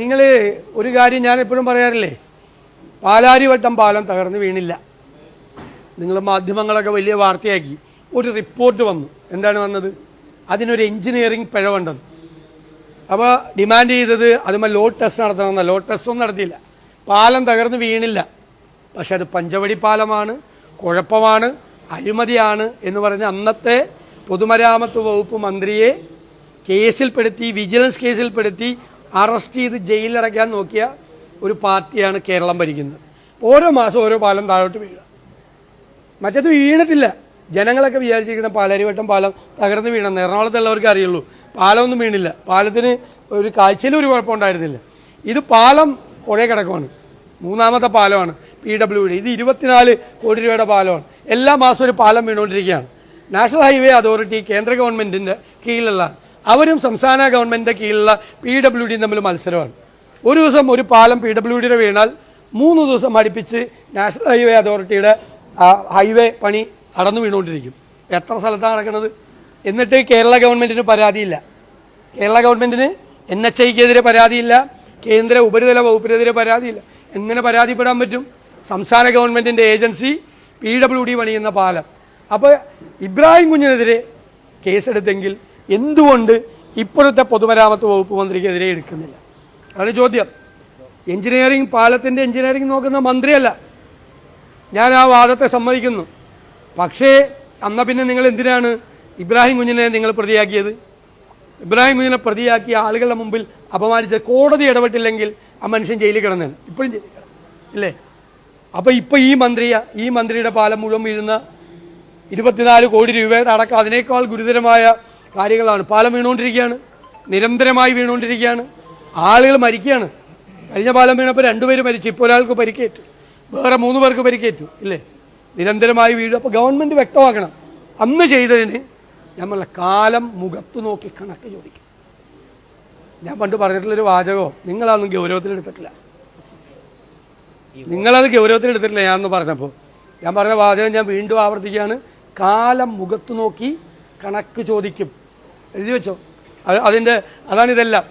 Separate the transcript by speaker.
Speaker 1: നിങ്ങൾ ഒരു കാര്യം ഞാൻ എപ്പോഴും പറയാറില്ലേ പാലാരിവട്ടം പാലം തകർന്ന് വീണില്ല. നിങ്ങൾ മാധ്യമങ്ങളൊക്കെ വലിയ വാർത്തയാക്കി. ഒരു റിപ്പോർട്ട് വന്നു. എന്താണ് വന്നത്? അതിനൊരു എഞ്ചിനീയറിംഗ് പിഴവുണ്ടെന്ന് അപ്പോൾ ഡിമാൻഡ് ചെയ്തത് അതുമ്മ ലോഡ് ടെസ്റ്റ് നടത്തണമെന്ന. ലോഡ് ടെസ്റ്റ് ഒന്നും നടത്തിയില്ല. പാലം തകർന്ന് വീണില്ല. പക്ഷെ അത് പഞ്ചവടി പാലമാണ് കുഴപ്പമാണ് അഴിമതിയാണ് എന്ന് പറഞ്ഞ് അന്നത്തെ പൊതുമരാമത്ത് വകുപ്പ് മന്ത്രിയെ കേസിൽപ്പെടുത്തി വിജിലൻസ് കേസിൽപ്പെടുത്തി അറസ്റ്റ് ചെയ്ത് ജയിലിലടയ്ക്കാൻ നോക്കിയ ഒരു പാർട്ടിയാണ് കേരളം ഭരിക്കുന്നത്. ഓരോ മാസം ഓരോ പാലം താഴോട്ട് വീഴുക മറ്റത് വീണിട്ടില്ല ജനങ്ങളൊക്കെ വിചാരിച്ചിരിക്കുന്ന പാലരിവട്ടം പാലം തകർന്ന് വീണെന്ന് എറണാകുളത്തുള്ളവർക്ക് അറിയുള്ളൂ. പാലമൊന്നും വീണില്ല. പാലത്തിന് ഒരു കാഴ്ചയിലും ഒരു കുഴപ്പമുണ്ടായിരുന്നില്ല ഇത് പാലം പുഴ കിടക്കുവാണ്. മൂന്നാമത്തെ പാലമാണ് പി ഡബ്ല്യു ഡി. ഇത് ഇരുപത്തിനാല് കോടി രൂപയുടെ പാലമാണ്. എല്ലാ മാസവും ഒരു പാലം വീണുകൊണ്ടിരിക്കുകയാണ്. നാഷണൽ ഹൈവേ അതോറിറ്റി കേന്ദ്ര ഗവൺമെന്റിന്റെ കീഴിലുള്ള അവരും സംസ്ഥാന ഗവൺമെന്റിന്റെ കീഴിലുള്ള പി ഡബ്ല്യു ഡിയും തമ്മിൽ മത്സരമാണ്. ഒരു ദിവസം ഒരു പാലം പി ഡബ്ല്യു ഡിയുടെ വീണാൽ മൂന്ന് ദിവസം അടുപ്പിച്ച് നാഷണൽ ഹൈവേ അതോറിറ്റിയുടെ ഹൈവേ പണി അടന്നു വീണുകൊണ്ടിരിക്കും. എത്ര സ്ഥലത്താണ് നടക്കുന്നത്? എന്നിട്ട് കേരള ഗവൺമെന്റിന് പരാതിയില്ല. കേരള ഗവൺമെന്റിന് എൻ എച്ച് ഐക്കെതിരെ പരാതിയില്ല. കേന്ദ്ര ഉപരിതല വകുപ്പിനെതിരെ പരാതിയില്ല. എങ്ങനെ പരാതിപ്പെടാൻ പറ്റും? സംസ്ഥാന ഗവൺമെന്റിന്റെ ഏജൻസി പി ഡബ്ല്യു ഡി പണിയുന്ന പാലം. അപ്പോൾ ഇബ്രാഹിം കുഞ്ഞിനെതിരെ കേസെടുത്തെങ്കിൽ എന്തുകൊണ്ട് ഇപ്പോഴത്തെ പൊതുമരാമത്ത് വകുപ്പ് മന്ത്രിക്കെതിരെ എടുക്കുന്നില്ല? അതാണ് ചോദ്യം. എഞ്ചിനീയറിംഗ് പാലത്തിന്റെ എഞ്ചിനീയറിംഗ് നോക്കുന്ന മന്ത്രിയല്ല. ഞാൻ ആ വാദത്തെ സമ്മതിക്കുന്നു. പക്ഷേ അന്ന പിന്നെ നിങ്ങൾ എന്തിനാണ് ഇബ്രാഹിം കുഞ്ഞിനെ നിങ്ങൾ പ്രതിയാക്കിയത്? ഇബ്രാഹിം കുഞ്ഞിനെ പ്രതിയാക്കിയ ആളുകളുടെ മുമ്പിൽ അപമാനിച്ച കോടതി ഇടപെട്ടില്ലെങ്കിൽ ആ മനുഷ്യൻ ജയിലിൽ കിടന്നേനെ. ഇപ്പോഴും ജയിലിൽ ഇല്ലേ? അപ്പോൾ ഇപ്പോൾ ഈ മന്ത്രിയ ഈ മന്ത്രിയുടെ പാലം മുഴുവൻ വീഴുന്ന ഇരുപത്തിനാല് കോടി രൂപയുടെ അടക്കം അതിനേക്കാൾ ഗുരുതരമായ കാര്യങ്ങളാണ്. പാലം വീണുകൊണ്ടിരിക്കുകയാണ്. നിരന്തരമായി വീണുകൊണ്ടിരിക്കുകയാണ്. ആളുകൾ മരിക്കുകയാണ്. കഴിഞ്ഞ പാലം വീണപ്പോൾ രണ്ടുപേര് മരിച്ചു. ഇപ്പോൾ ഒരാൾക്ക് പരിക്കേറ്റു. വേറെ മൂന്ന് പേർക്ക് പരിക്കേറ്റു. ഇല്ലേ? നിരന്തരമായി വീഴും അപ്പോൾ ഗവൺമെന്റ് വ്യക്തമാക്കണം. അന്ന് ചെയ്തതിന് നമ്മളെ കാലം മുഖത്ത് നോക്കി കണക്ക് ചോദിക്കും. ഞാൻ പണ്ട് പറഞ്ഞിട്ടുള്ളൊരു വാചകമോ നിങ്ങളതൊന്നും ഗൗരവത്തിലെടുത്തിട്ടില്ല. നിങ്ങളത് ഗൗരവത്തിലെടുത്തിട്ടില്ല ഞാൻ അന്ന് പറഞ്ഞപ്പോൾ. ഞാൻ പറഞ്ഞ വാചകം ഞാൻ വീണ്ടും ആവർത്തിക്കുകയാണ്. കാലം മുഖത്ത് നോക്കി കണക്ക് ചോദിക്കും. എഴുതി വെച്ചോ. അത് അതിന്റെ അതാണ് ഇതെല്ലാം.